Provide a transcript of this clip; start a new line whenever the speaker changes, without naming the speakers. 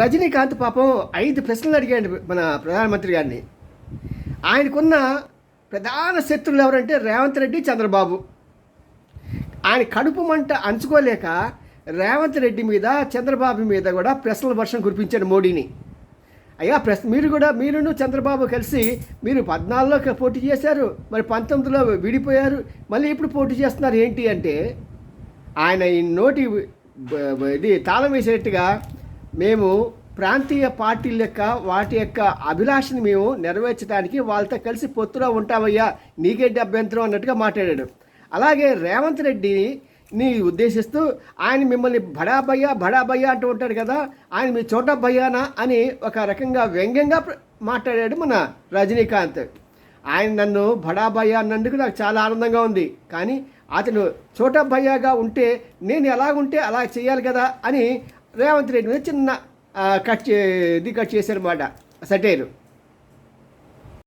రజనీకాంత్ పాపం ఐదు ప్రశ్నలు అడిగాడు మన ప్రధానమంత్రి గారిని. ఆయనకున్న ప్రధాన శత్రులు ఎవరంటే రేవంత్ రెడ్డి చంద్రబాబు. ఆయన కడుపు మంట అంచుకోలేక రేవంత్ రెడ్డి మీద చంద్రబాబు మీద కూడా ప్రశ్నల వర్షం కురిపించాడు మోడీని. అయ్యా ప్రశ్న మీరు కూడా మీరును చంద్రబాబు కలిసి మీరు పద్నాలుగులో పోటీ చేశారు మరి పంతొమ్మిదిలో విడిపోయారు మళ్ళీ ఇప్పుడు పోటీ చేస్తున్నారు ఏంటి అంటే ఆయన ఈ నోటి ఇది తాళం వేసేట్టుగా మేము ప్రాంతీయ పార్టీల యొక్క వాటి యొక్క అభిలాషని మేము నెరవేర్చడానికి వాళ్ళతో కలిసి పొత్తులో ఉంటామయ్యా నీకేంటి అభ్యంతరం అన్నట్టుగా మాట్లాడాడు. అలాగే రేవంత్ రెడ్డిని ఉద్దేశిస్తూ ఆయన మిమ్మల్ని బడా భయ్యా బడా భయ్యా అంటూ ఉంటాడు కదా. ఆయన మీ చోట భయ్యానా అని ఒక రకంగా వ్యంగ్యంగా మాట్లాడాడు మన రజనీకాంత్. ఆయన నన్ను బడా భయ్యా అన్నందుకు నాకు చాలా ఆనందంగా ఉంది. కానీ అతను చోట భయ్యాగా ఉంటే నేను ఎలాగుంటే అలా చేయాలి కదా అని రేవంత్ రెడ్డి మీద చిన్న కట్ చే ఇది కట్ చేశారన్నమాట సటైరు.